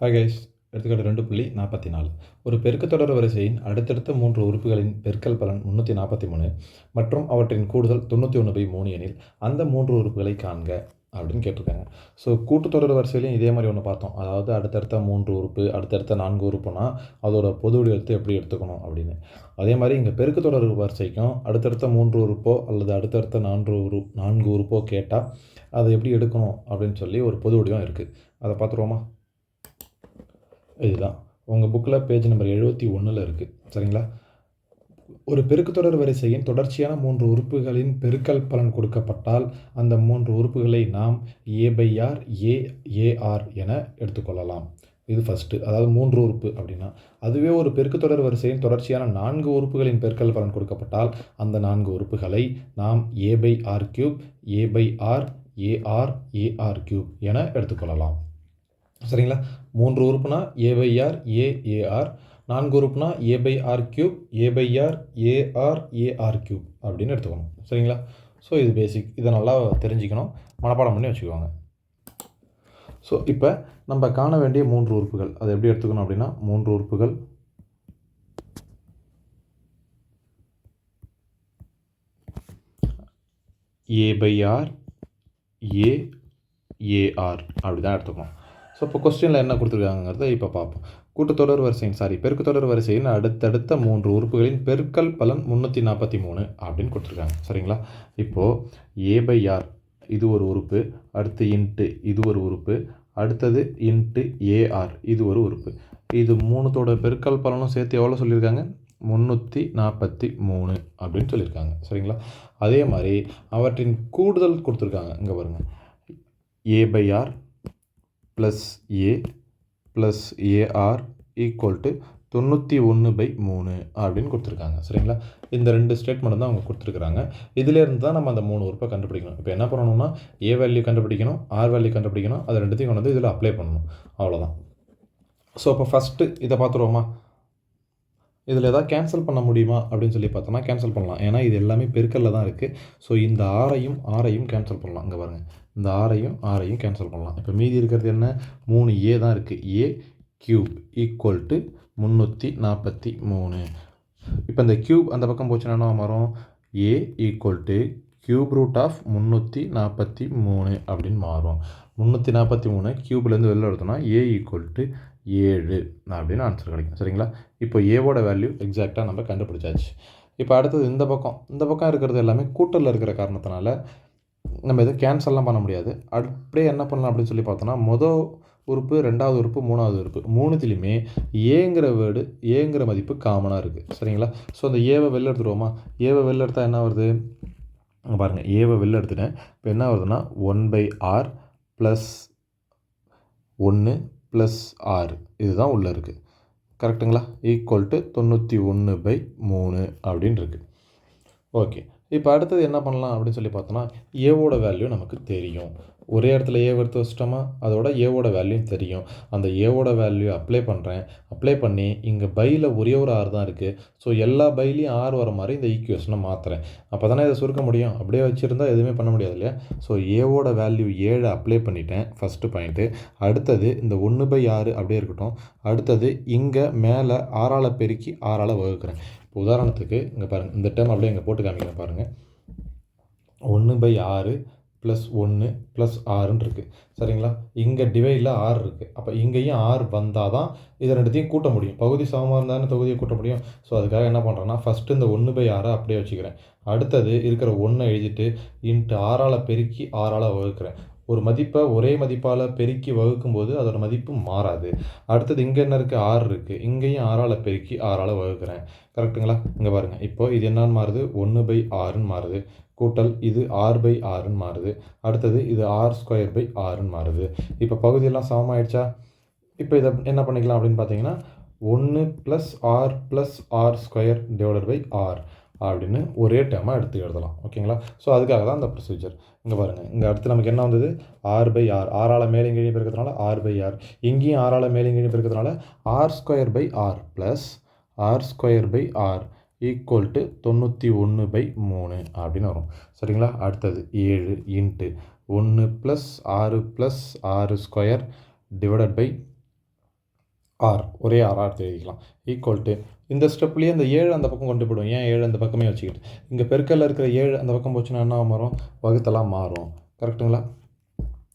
Hi guys எடுத்துக்காட்டு ரெண்டு புள்ளி நாற்பத்தி நாலு ஒரு பெருக்குத்தொடர் வரிசையின் அடுத்தடுத்த மூன்று உறுப்புகளின் பெருக்கல் பலன் முந்நூற்றி நாற்பத்தி மூணு மற்றும் அவற்றின் கூடுதல் தொண்ணூற்றி ஒன்று பை மூணு எனில் அந்த மூன்று உறுப்புகளை காண்க அப்படின்னு கேட்டிருக்காங்க. ஸோ கூட்டுத்தொடர் வரிசையிலையும் இதே மாதிரி ஒன்று பார்த்தோம். அதாவது அடுத்தடுத்த மூன்று உறுப்பு அடுத்தடுத்த நான்கு உறுப்புனா அதோட பொது வடிவத்தை எப்படி எடுத்துக்கணும் அப்படின்னு. அதே மாதிரி இங்கே பெருக்குத்தொடர் வரிசைக்கும் அடுத்தடுத்த மூன்று உறுப்போ அல்லது அடுத்தடுத்த நான்கு உரு நான்கு உறுப்போ கேட்டால் அதை எப்படி எடுக்கணும் அப்படின்னு சொல்லி ஒரு பொது வடிவம் இருக்குது அதை பார்த்துருவோமா? இதுதான். உங்கள் புக்கில் பேஜ் நம்பர் எழுபத்தி ஒன்றில் இருக்குது சரிங்களா? ஒரு பெருக்குத்தொடர் வரிசையின் தொடர்ச்சியான மூன்று உறுப்புகளின் பெருக்கல் பலன் கொடுக்கப்பட்டால் அந்த மூன்று உறுப்புகளை நாம் A pi R A AR என எடுத்துக்கொள்ளலாம். இது ஃபஸ்ட்டு அதாவது மூன்று உறுப்பு அப்படின்னா அதுவே ஒரு பெருக்குத்தொடர் வரிசையின் தொடர்ச்சியான நான்கு உறுப்புகளின் பெருக்கல் பலன் கொடுக்கப்பட்டால் அந்த நான்கு உறுப்புகளை நாம் a by r cube a by r a r a r cube என எடுத்துக்கொள்ளலாம். சரிங்களா? மூன்று உறுப்புனா a by r a a r நான்கு உறுப்புனா a by r cube a by r a r a r cube அப்படின்னு எடுத்துக்கணும். சரிங்களா? ஸோ இது பேசிக் இதை நல்லா தெரிஞ்சுக்கணும். மனப்பாடம் பண்ணி வச்சுக்குவாங்க ஸோ இப்போ நம்ம காண வேண்டிய மூன்று உறுப்புகள். அதை எப்படி எடுத்துக்கணும் அப்படின்னா மூன்று உறுப்புகள். A by r a a r அப்படி தான் எடுத்துக்கணும். ஸோ இப்போ கொஸ்டினில் என்ன கொடுத்துருக்காங்கிறத இப்போ பார்ப்போம். கூட்டத்தொடர் வரிசையின் சாரி பெருக்குத்தொடர் வரிசையின் அடுத்தடுத்த மூன்று உறுப்புகளின் பெருக்கல் பலன் முந்நூற்றி நாற்பத்தி மூணு அப்படின்னு கொடுத்துருக்காங்க. சரிங்களா? இப்போது ஏ பை ஆர் இது ஒரு உறுப்பு. அடுத்து இன்ட்டு இது ஒரு உறுப்பு. அடுத்தது இன்ட்டு ஏஆர் இது ஒரு உறுப்பு. இது மூணுத்தோட பெருக்கல் பலனும் சேர்த்து எவ்வளோ சொல்லியிருக்காங்க? முந்நூற்றி நாற்பத்தி மூணு அப்படின்னு சொல்லியிருக்காங்க. சரிங்களா? அதே மாதிரி அவற்றின் கூடுதல் கொடுத்துருக்காங்க. இங்கே பாருங்கள் a by r plus a plus a r equal to தொண்ணூற்றி ஒன்று பை மூணு அப்படின்னு கொடுத்துருக்காங்க. சரிங்களா? இந்த ரெண்டு ஸ்டேட்மெண்ட் தான் அவங்க கொடுத்துருக்குறாங்க. இதிலேருந்து தான் நம்ம அந்த மூணு உறுப்பை கண்டுபிடிக்கணும். இப்போ என்ன பண்ணணும்னா ஏ வேல்யூ கண்டுபிடிக்கணும் ஆர் வேல்யூ கண்டுபிடிக்கணும் அது ரெண்டுத்தையும் கொண்டு வந்து இதில் அப்ளை பண்ணணும். அவ்வளோதான் ஸோ இப்போ ஃபஸ்ட்டு இதை பார்த்துருவோமா? இதில் எதாவது கேன்சல் பண்ண முடியுமா அப்படின்னு சொல்லி பார்த்தோன்னா கேன்சல் பண்ணலாம். ஏன்னா இது எல்லாமே பெருக்கல்ல தான் இருக்குது ஸோ இந்த ஆரையும் ஆரையும் கேன்சல் பண்ணலாம். இங்கே பாருங்கள் இந்த ஆரையும் ஆரையும் கேன்சல் பண்ணலாம். இப்போ மீதி இருக்கிறது என்ன? மூணு ஏ தான் இருக்குது ஏ க்யூப் ஈக்குவல் டு முந்நூற்றி நாற்பத்தி மூணு. இப்போ இந்த க்யூப் அந்த பக்கம் போச்சுன்னா என்ன மாறும்? A equal to cube root of முந்நூற்றி நாற்பத்தி மூணு அப்படின்னு மாறும். முந்நூற்றி நாற்பத்தி மூணு க்யூப்லேருந்து வெளில எடுத்தோம்னா ஏ ஈக்குவல் டு ஏழு அப்படின்னு ஆன்சர் கிடைக்கும். சரிங்களா? இப்போ ஏவோட வேல்யூ எக்ஸாக்டாக நம்ம கண்டுபிடிச்சாச்சு. இப்போ அடுத்தது இந்த பக்கம். இந்த பக்கம் இருக்கிறது எல்லாமே கூட்டலில் இருக்கிற காரணத்தினால நம்ம எதுவும் கேன்சல்லாம் பண்ண முடியாது. அப்படியே என்ன பண்ணலாம் அப்படின்னு சொல்லி பார்த்தோன்னா மொதல் உறுப்பு ரெண்டாவது உறுப்பு மூணாவது உறுப்பு மூணுத்துலேயுமே ஏங்கிற வேர்டு ஏங்கிற மதிப்பு காமனாக இருக்குது சரிங்களா? ஸோ அந்த ஏவை வெளில எடுத்துருவோமா? ஏவை வெளில எடுத்தால் என்ன வருது? பாருங்கள் ஏவை வெளில எடுத்துட்டேன். இப்போ என்ன வருதுன்னா ஒன் பை ஆர் ப்ளஸ் ஒன்று ப்ளஸ் ஆறு இதுதான் உள்ளே இருக்குது கரெக்டுங்களா ஈக்குவல் டு தொண்ணூற்றி ஒன்று பை மூணு அப்படின்னு இருக்குது ஓகே இப்போ அடுத்தது என்ன பண்ணலாம் அப்படின்னு சொல்லி பார்த்தோன்னா ஏவோட வேல்யூ நமக்கு தெரியும். ஒரே இடத்துல ஏ எடுத்து வச்சிட்டோமா? அதோட ஏவோட வேல்யூ தெரியும். அந்த ஏவோட வேல்யூ அப்ளை பண்ணுறேன் அப்ளை பண்ணி இங்கே பையில் ஒரே ஒரு ஆறு தான் இருக்குது ஸோ எல்லா பைலையும் ஆறு வர மாதிரி இந்த ஈக்குவேஷனை மாற்றுறேன் அப்போ தானே இதை சுருக்க முடியும்? அப்படியே வச்சுருந்தா எதுவுமே பண்ண முடியாது இல்லையா? ஸோ ஏவோட வேல்யூ ஏழு அப்ளை பண்ணிட்டேன் ஃபஸ்ட்டு பாயிண்ட்டு அடுத்தது இந்த ஒன்று பை ஆறு அப்படியே இருக்கட்டும். அடுத்தது இங்கே மேலே ஆறால் பெருக்கி ஆறால் வகுக்கிறேன். இப்போ உதாரணத்துக்கு இங்கே பாருங்கள் இந்த டைம் அப்படியே இங்கே போட்டு காமிக்கிறேன் பாருங்கள் ஒன்று பை ஆறு ப்ளஸ் ஒன்று ப்ளஸ் ஆறுன்னு இருக்குது சரிங்களா? இங்கே டிவைடில் ஆறு இருக்குது அப்போ இங்கேயும் ஆறு வந்தால் தான் இதை ரெண்டுத்தையும் கூட்ட முடியும். பகுதி சமமாக இருந்தாலும் தொகுதியை கூட்ட முடியும்? ஸோ அதுக்காக என்ன பண்ணுறேன்னா ஃபஸ்ட்டு இந்த ஒன்று பை ஆறை அப்படியே வச்சுக்கிறேன். அடுத்தது இருக்கிற ஒன்றை எழுதிட்டு இன்ட்டு ஆறால் பெருக்கி ஆறால் வகுக்கிறேன். ஒரு மதிப்பை ஒரே மதிப்பால் பெருக்கி வகுக்கும்போது அதோட மதிப்பு மாறாது. அடுத்தது இங்கே என்ன இருக்குது ஆறு இருக்குது இங்கேயும் ஆறால் பெருக்கி ஆறால் வகுக்கிறேன். கரெக்டுங்களா இங்கே பாருங்கள் இப்போ இது என்னன்னு மாறுது? ஒன்று பை ஆறுன்னு மாறுது. கூட்டல் இது ஆர் பை ஆறுன்னு மாறுது. அடுத்தது இது ஆர் ஸ்கொயர் பை ஆறுன்னு மாறுது. இப்போ பகுதியெல்லாம் சமமாயிடுச்சா? இப்போ இதை என்ன பண்ணிக்கலாம் அப்படின்னு பார்த்தீங்கன்னா ஒன்று plus r plus r square divided by r அப்படின்னு ஒரே டேமாக எடுத்து எழுதலாம். ஓகேங்களா ஸோ அதுக்காக தான் அந்த ப்ரொசீஜர் இங்கே பாருங்கள் இங்கே அடுத்து நமக்கு என்ன வந்தது? ஆர் பை ஆர் ஆறால் மேலே கீழே பெருக்கிறதுனால ஆர் பை ஆர் இங்கேயும் ஆறால் மேலே கீழே பெருக்கிறதுனால r square by r plus r square by r equal to தொண்ணூற்றி ஒன்று பை மூணு அப்படின்னு வரும். சரிங்களா? அடுத்தது ஏழு இன்ட்டு ஒன்று ப்ளஸ் ஆறு ப்ளஸ் ஆறு ஸ்கொயர் டிவைடட் பை ஆர் ஒரே ஆறாக எடுத்து எழுதிக்கலாம். ஈக்குவல் டு இந்த ஸ்டெப்லேயே இந்த ஏழு அந்த பக்கம் கொண்டு போயிடும். ஏன் ஏழு அந்த பக்கமே வச்சுக்கிட்டு? இங்கே பெருக்கல்ல இருக்கிற ஏழு அந்த பக்கம் போச்சுன்னா என்ன மாறும்? வகுத்தெல்லாம் மாறும். கரெக்டுங்களா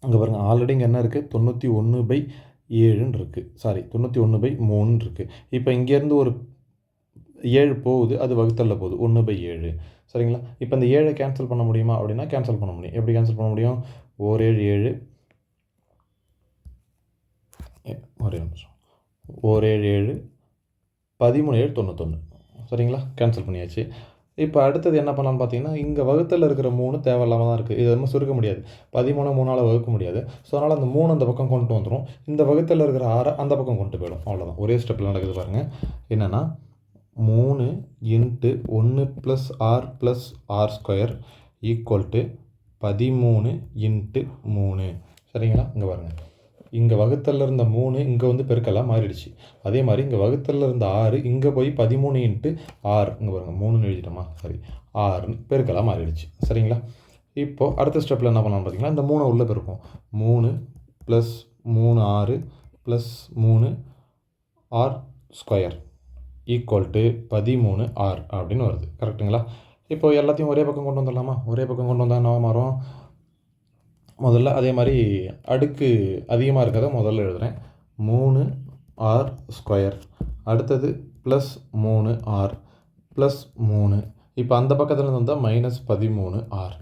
அங்கே பாருங்கள் ஆல்ரெடி இங்கே என்ன இருக்குது தொண்ணூற்றி ஒன்று பை ஏழுன்னு இருக்குது சாரி தொண்ணூற்றி ஒன்று பை மூணுன்னு இருக்குது இப்போ இங்கேருந்து ஒரு ஏழு போகுது அது வகுத்தல்ல போகுது. ஒன்று பை ஏழு. சரிங்களா? இப்போ இந்த ஏழை கேன்சல் பண்ண முடியுமா அப்படின்னா கேன்சல் பண்ண முடியும். எப்படி கேன்சல் பண்ண முடியும்? ஓர் ஏழு ஏழு. ஒரே நிமிஷம். ஓர் ஏழு ஏழு. பதிமூணு ஏழு தொண்ணூத்தொன்று சரிங்களா? கேன்சல் பண்ணியாச்சு. இப்போ அடுத்தது என்ன பண்ணலாம்னு பார்த்தீங்கன்னா இங்கே வகுத்தில் இருக்கிற மூணு தேவையில்லாமல் தான் இருக்குது இது நம்ம சுருக்க முடியாது. பதிமூணு மூணால் வகுக்க முடியாது. ஸோ அதனால் அந்த மூணு அந்த பக்கம் கொண்டு வந்துடும் இந்த வகுத்தில் இருக்கிற ஆறை அந்த பக்கம் கொண்டு போயிடும். அவ்வளோதான் ஒரே ஸ்டெப்பில் நடக்குது பாருங்கள் என்னென்னா மூணு இன்ட்டு ஒன்று plus r plus r square equal to பதிமூணு இன்ட்டு மூணு. சரிங்களா? இங்கே பாருங்கள் இங்கே வகுத்தல்ல இருந்த மூணு இங்கே வந்து பெருக்கலாக மாறிடுச்சு. அதே மாதிரி இங்கே வகுத்தல்ல இருந்த ஆறு இங்கே போய் பதிமூணு இன்ட்டு ஆறு. இங்கே பாருங்கள் மூணுன்னு எழுதிட்டோமா? சரி ஆறுன்னு பெருக்கலாக மாறிடுச்சு. சரிங்களா? இப்போது அடுத்த ஸ்டெப்பில் என்ன பண்ணலாம் பார்த்தீங்கன்னா இந்த மூணை உள்ளே பெருக்கும் மூணு ப்ளஸ் மூணு ஆறு ப்ளஸ் மூணு ஆர் ஸ்கொயர் ஈக்குவல் டு பதிமூணு ஆர் அப்படின்னு வருது. கரெக்ட்டுங்களா இப்போ எல்லாத்தையும் ஒரே பக்கம் கொண்டு வந்துடலாமா? ஒரே பக்கம் கொண்டு வந்தால் என்ன மாறும்? முதல்ல அதே மாதிரி அடுக்கு அதிகமாக இருக்கிறத முதல்ல எழுதுகிறேன் மூணு ஆர் ஸ்கொயர். அடுத்தது ப்ளஸ் மூணு ஆர் ப்ளஸ் மூணு. இப்போ அந்த பக்கத்தில் வந்தால் மைனஸ் பதிமூணு ஆர்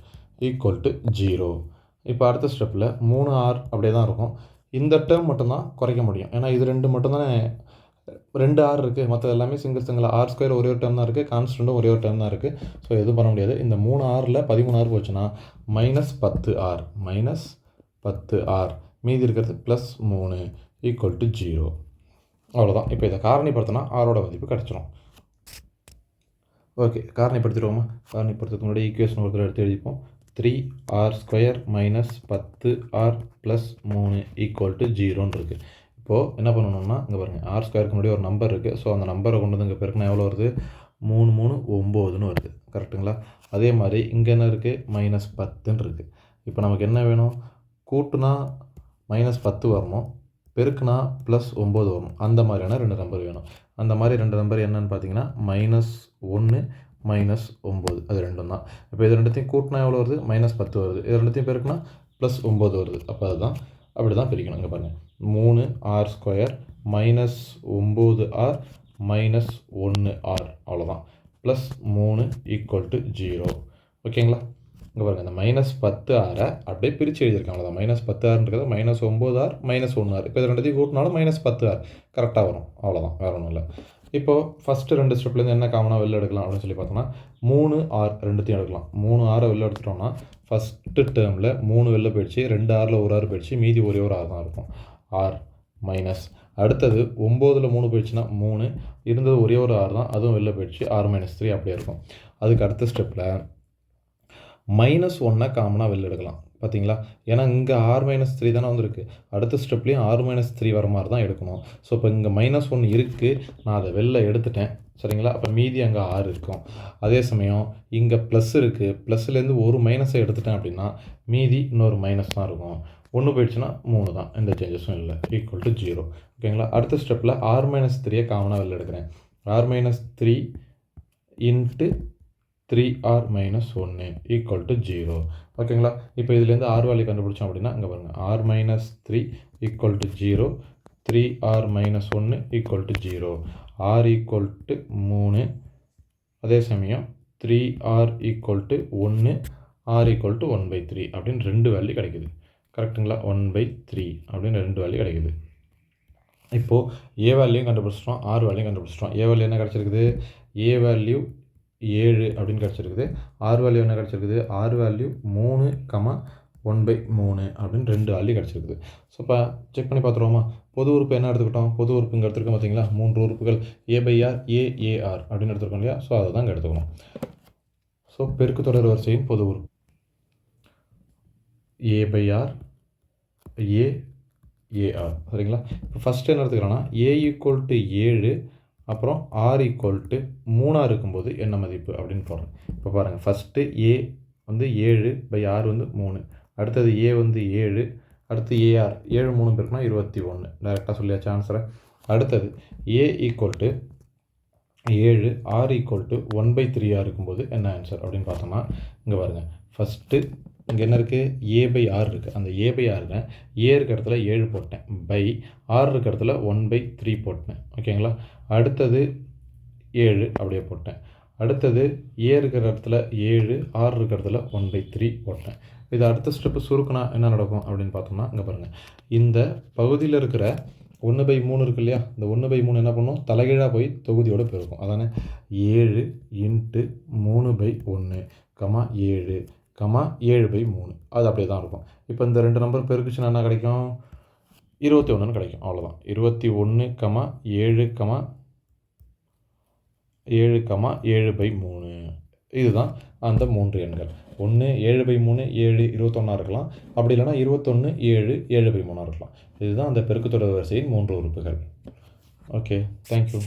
ஈக்குவல் டு ஜீரோ இப்போ அடுத்த ஸ்டெப்பில் மூணு ஆர் அப்படியே தான் இருக்கும். இந்த டேர்ம் மட்டும்தான் குறைக்க முடியும். ஏன்னா இது ரெண்டு மட்டும்தானே ரெண்டு ஆர் இருக்குது மற்ற எல்லாமே சிங்கிள் சிங்கிள் ஆர் ஸ்கொயர் ஒரே ஒரு டேர்ம் தான் இருக்குது கான்ஸ்டன்ட்டும் ஒரே ஒரு டேர்ம் தான் இருக்குது ஸோ எதுவும் பண்ண முடியாது. இந்த மூணு ஆறில் பதிமூணு ஆர் போச்சுன்னா மைனஸ் பத்து ஆர் மைனஸ் பத்து ஆர் மீதி இருக்கிறது ப்ளஸ் மூணு ஈக்குவல் டு ஜீரோ அவ்வளோதான் இப்போ இதை காரணிப்படுத்தினா ஆரோட மதிப்பு கிடச்சிரும். ஓகே காரணிப்படுத்திடுவோமா? காரணிப்படுத்துறதுக்கு முன்னாடி ஈக்குவேஷன் ஒருத்தர் எடுத்து எழுதிப்போம். த்ரீ ஆர் ஸ்கொயர் மைனஸ் பத்து ஆர் ப்ளஸ் மூணு ஈக்குவல் டு ஜீரோன்னு இருக்குது இப்போது என்ன பண்ணணும்னா இங்கே பாருங்கள் ஆர் ஸ்கொயருக்கு முன்னாடி ஒரு நம்பர் இருக்குது ஸோ அந்த நம்பரை கொண்டு வந்து இங்கே பெருக்கினா எவ்வளோ வருது? மூணு மூணு ஒம்போதுன்னு வருது. கரெக்ட்டுங்களா அதே மாதிரி இங்கே என்ன இருக்குது மைனஸ் பத்துன்னு இருக்குது இப்போ நமக்கு என்ன வேணும்? கூட்டுனா மைனஸ் பத்து வரணும். பெருக்குனா ப்ளஸ் ஒம்பது வரணும். அந்த மாதிரியான ரெண்டு நம்பர் வேணும். அந்த மாதிரி ரெண்டு நம்பர் என்னன்னு பார்த்தீங்கன்னா மைனஸ் ஒன்று மைனஸ் ஒம்பது. அது ரெண்டும் தான். இப்போ இது ரெண்டுத்தையும் கூட்டினா எவ்வளோ வருது? மைனஸ் பத்து வருது. இது ரெண்டுத்தையும் பெருக்குனா ப்ளஸ் ஒம்பது வருது. அப்போ அதுதான் அப்படி தான் பிரிக்கணும். இங்கே பாருங்கள் மூணு ஆர் ஸ்கொயர் மைனஸ் ஒம்பது ஆர் மைனஸ் ஒன்று ஆர் அவ்வளோதான் ப்ளஸ் மூணு ஈக்குவல் டு ஜீரோ ஓகேங்களா இங்கே பாருங்கள் இந்த மைனஸ் பத்து ஆரை அப்படியே பிரித்து எழுதியிருக்காங்க அவ்வளோதான் மைனஸ் பத்து ஆறுன்றது மைனஸ் ஒம்பது ஆர் மைனஸ் ஒன்று ஆர் இப்போ இது ரெண்டுத்தையும் கூட்டினாலும் மைனஸ் பத்து ஆர் கரெக்டாக வரும். அவ்வளோதான் வேறு ஒன்றும் இல்லை. இப்போது ஃபஸ்ட்டு ரெண்டு ஸ்டெப்லேருந்து என்ன காமனாக வெளில எடுக்கலாம் அப்படின்னு சொல்லி பார்த்தோம்னா மூணு ஆர் ரெண்டுத்தையும் எடுக்கலாம். மூணு ஆரை வெளில எடுத்துட்டோம்னா ஃபஸ்ட்டு டேர்மில் மூணு வெளில போயிடுச்சு ரெண்டு ஆறில் ஒரு ஆறு போயிடுச்சு மீதி ஒரே ஒரு ஆறு தான் இருக்கும். ஆர் மைனஸ் அடுத்தது ஒம்போதில் மூணு போயிடுச்சுன்னா மூணு. இருந்தது ஒரே ஒரு ஆறு தான். அதுவும் வெளில போயிடுச்சு. ஆறு மைனஸ் த்ரீ அப்படியே இருக்கும். அதுக்கு அடுத்த ஸ்டெப்பில் மைனஸ் ஒன்னை காமனாக வெளில எடுக்கலாம். பார்த்தீங்களா ஏன்னா இங்கே ஆர் மைனஸ் த்ரீ தானே வந்திருக்கு. அடுத்த ஸ்டெப்லேயும் ஆறு மைனஸ் த்ரீ வர மாதிரி தான் எடுக்கணும். ஸோ இப்போ இங்கே மைனஸ் ஒன் இருக்குது நான் அதை வெளில எடுத்துட்டேன். சரிங்களா? அப்போ மீதி அங்கே ஆறு இருக்கும். அதே சமயம் இங்கே ப்ளஸ் இருக்குது ப்ளஸ்லேருந்து ஒரு மைனஸை எடுத்துட்டேன் அப்படின்னா மீதி இன்னொரு மைனஸ் தான் இருக்கும். ஒன்று போயிடுச்சுன்னா மூணு தான். எந்த சேஞ்சஸும் இல்லை. ஈக்குவல் டு ஜீரோ ஓகேங்களா அடுத்த ஸ்டெப்பில் ஆர் மைனஸ் த்ரீயை காமனாக வெளில எடுக்கிறேன். R minus three into three r minus ஒன்று ஈக்குவல் டு ஜீரோ ஓகேங்களா இப்போ இதுலேருந்து ஆர் வேல்யூ கண்டுபிடிச்சோம் அப்படின்னா இங்கே பாருங்கள் r minus three equal to zero three r minus ஒன்று equal to zero r equal to மூணு. அதே சமயம் த்ரீ ஆர் ஈக்குவல் டு ஒன்று r equal to one by three அப்படின்னு ரெண்டு வேல்யூ கிடைக்குது. கரெக்ட்டுங்களா ஒன் பை த்ரீ அப்படின்னு ரெண்டு வேல்யூ கிடைக்குது. இப்போது ஏ வேல்யூ கண்டுபிடிச்சிட்டோம் ஆறு வேல்யூ கண்டுபிடிச்சிட்டோம். ஏ வேல்யூ என்ன கிடச்சிருக்குது? ஏ வேல்யூ ஏழு அப்படின்னு கிடச்சிருக்குது. ஆர் வேல்யூ என்ன கிடச்சிருக்குது? ஆறு வேல்யூ மூணு கமா ஒன் பை மூணு அப்படின்னு ரெண்டு வேல்யூ கிடச்சிருக்குது. ஸோ இப்போ செக் பண்ணி பார்த்துருவோமா? பொது உறுப்பு என்ன எடுத்துக்கிட்டோம்? பொது உறுப்புங்க எடுத்துருக்கோம் பார்த்தீங்களா மூன்று உறுப்புகள். A by r a a r அப்படின்னு எடுத்துருக்கோம் இல்லையா? ஸோ அதை தான் எடுத்துக்கணும். ஸோ பெருக்கு தொடர் வரிசையின் பொது உறுப்பு. A by r a a r சரிங்களா? இப்போ ஃபஸ்ட்டு என்ன எடுத்துக்கிறோன்னா ஏ ஈக்குவல் டு ஏழு அப்புறம் ஆர் ஈக்குவல் டு மூணாக இருக்கும்போது என்ன மதிப்பு அப்படின்னு போடுறேன் இப்போ பாருங்கள் ஃபஸ்ட்டு ஏ வந்து ஏழு பை ஆர் வந்து மூணு. அடுத்தது ஏ வந்து ஏழு அடுத்து ஏஆர் ஏழு மூணு பேருக்குனா இருபத்தி ஒன்று டேரெக்டாக சொல்லியாச்சு ஆன்சரை அடுத்தது ஏ ஈக்குவல் டு ஏழு r equal to one by த்ரீயாக இருக்கும்போது என்ன ஆன்சர் அப்படின்னு பார்த்தோம்னா இங்கே பாருங்கள் ஃபஸ்ட்டு இங்கே என்ன இருக்குது ஏ பை ஆர் இருக்குது அந்த ஏ பை ஆரில் ஏ இருக்க இடத்துல ஏழு போட்டேன். பை ஆர் இருக்க இடத்துல ஒன் பை த்ரீ போட்டேன். ஓகேங்களா அடுத்தது ஏழு அப்படியே போட்டேன். அடுத்தது ஏ இருக்கிற இடத்துல ஏழு ஆர் இருக்கிற இடத்துல ஒன் பை த்ரீ போட்டேன். இது அடுத்த ஸ்டெப்பு சுருக்குனா என்ன நடக்கும் அப்படின்னு பார்த்தோம்னா இங்கே பாருங்கள் இந்த பகுதியில் இருக்கிற ஒன்று பை மூணு இருக்கு இல்லையா? இந்த ஒன்று பை மூணு என்ன பண்ணும்? தலைகீழாக போய் தொகுதியோடு பெருக்கும். அதானே? ஏழு இன்ட்டு மூணு பை ஒன்று கமா ஏழு. கமா ஏழு பை மூணு. அது அப்படியே தான் இருக்கும். இப்போ இந்த ரெண்டு நம்பர் பெருக்குச்சுன்னா என்ன கிடைக்கும்? இருபத்தி ஒன்றுன்னு கிடைக்கும். அவ்வளோதான் இருபத்தி ஒன்று கமா ஏழு கமா ஏழு கமா ஏழு பை மூணு. இதுதான் அந்த மூன்று எண்கள். ஒன்று ஏழு பை மூணு ஏழு இருபத்தொன்னா இருக்கலாம். அப்படி இல்லைன்னா இருபத்தொன்று ஏழு ஏழு பை மூணாக இருக்கலாம். இதுதான் அந்த பெருக்குத்தொடர் வரிசையின் மூன்று உறுப்புகள். ஓகே. தேங்க்யூ